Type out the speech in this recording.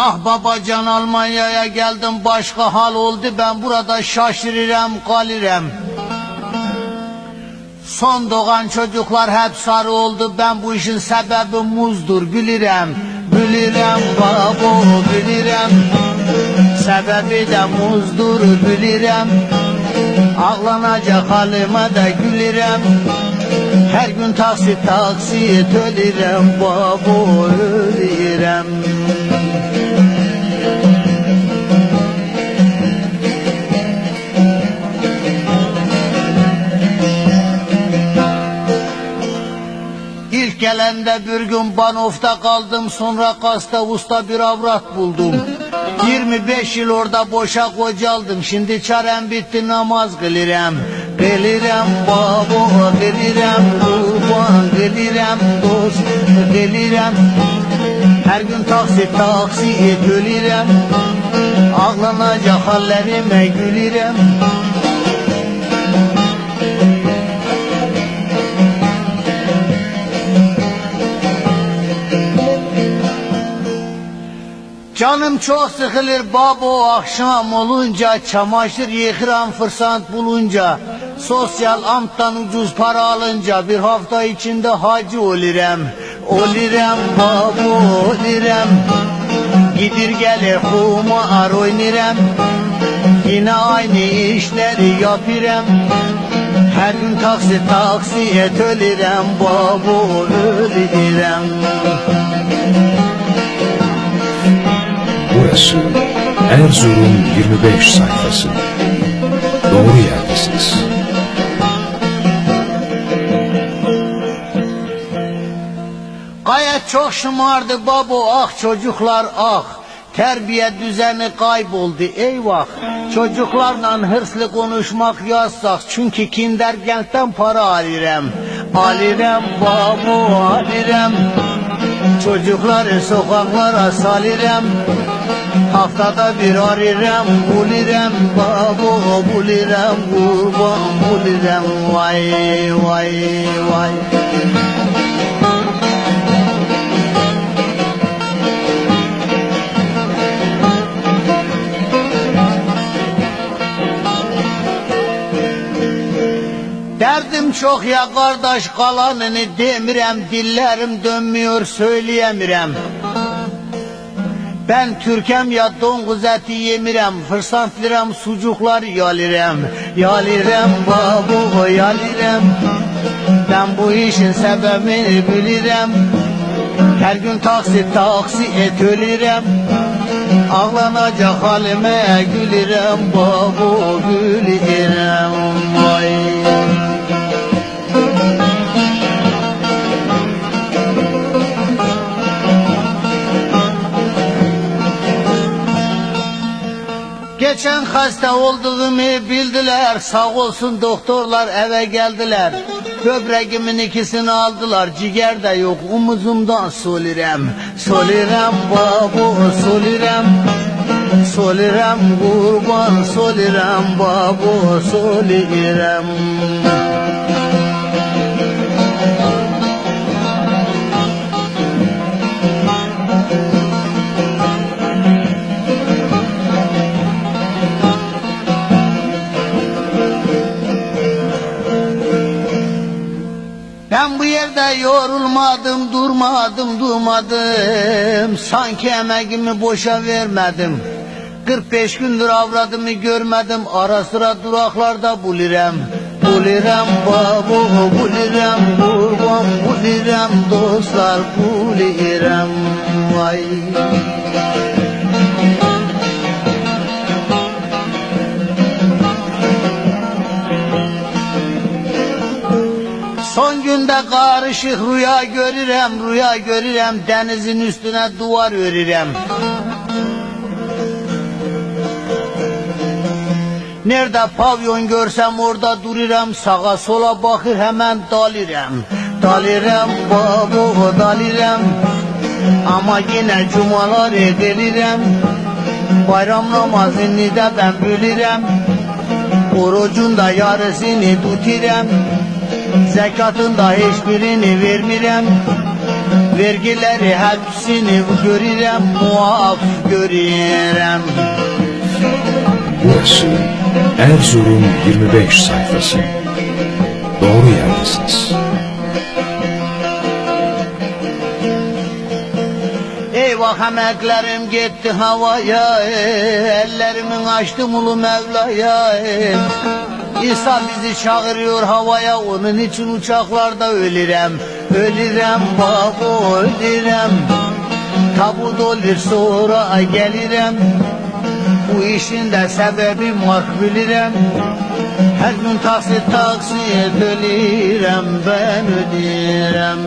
Ah babacan Almanya'ya geldim başka hal oldu ben burada şaşırırım kalırım. Son doğan çocuklar hep sarı oldu ben bu işin sebebi muzdur bilirem. Bilirem babo bilirem. Sebebi de muzdur bilirem. Ağlanacak halime de gülürem. Her gün taksit taksit ölürem babo ölürem. Gelende bir gün Banof'ta kaldım sonra Kasta Usta bir avrat buldum. 25 yıl orada boşa kocaldım şimdi çarem bitti namaz kılırım. Kılırım babo kılırım kurban kılırım dost kılırım. Her gün taksi taksi ölürüm. Ağlanacak hallerime gülürüm. Canım çok sıkılır babo akşam olunca Çamaşır yıkıran fırsat bulunca Sosyal amttan ucuz para alınca Bir hafta içinde hacı olurum Olurum babo olurum Gidir gelir kumar oynarım Yine aynı işleri yapırım Her gün taksi taksiye ölürüm Babo ölürüm Burası Erzurum 25 sayfası. Doğru yerdesiniz. Gayet çok şımardı babo ah çocuklar ah. Terbiye düzeni kayboldu eyvah. Çocuklarla hırslı konuşmak yasak Çünkü kindergentten para alırım Alırım babo alırım Çocukları sokaklara salırım Haftada bir arırım bulurum Babo bulurum kurban bulurum Vay vay vay. Derdim çok ya kardeş kalanını demirem Dillerim dönmüyor söyleyemirem Ben Türkem ya domuz eti yemirem Fırsat verem sucuklar yalirem Yalirem babu yalirem Ben bu işin sebebini bilirem Her gün taksi taksi et ölürem Ağlanacak halime gülürem babu gülürem Geçen hasta olduğumu bildiler. Sağ olsun doktorlar eve geldiler. Böbreğimin ikisini aldılar. Ciğer de yok. Omuzumdan solirem. Solirem babu solirem. Solirem kurban solirem babu solirem yorulmadım, durmadım, durmadım. Sanki emeğimi boşa vermedim. 45 gündür avradımı görmedim. Ara sıra duraklarda bulurum. Bulurum babu, bulurum kurban, bulurum dostlar, bulurum. Vay. Karışık rüya görürem, rüya görürem, denizin üstüne duvar örürem. Nerede pavyon görsem orada dururam, sağa sola bakır hemen dalirem. Dalirem babu dalirem, ama yine cumalar edilirem. Bayram namazını da ben bilirem, orucun da yarısını tutirem. Zekatın da hiçbirini vermirem. Vergileri hepsini görürem. Muaf görürem. Burası Erzurum 25 sayfası. Doğru yerdesiniz. Eyvah emeklerim gitti havaya. Ellerimin açtım ulu Mevla'ya İsa bizi çağırıyor havaya Onun için uçaklarda ölürem. Ölürem babo ölürem. Tabut olur sonra gelirem. Bu işin de sebebi bilirem Her gün taksit taksit ölürem Ben ödürem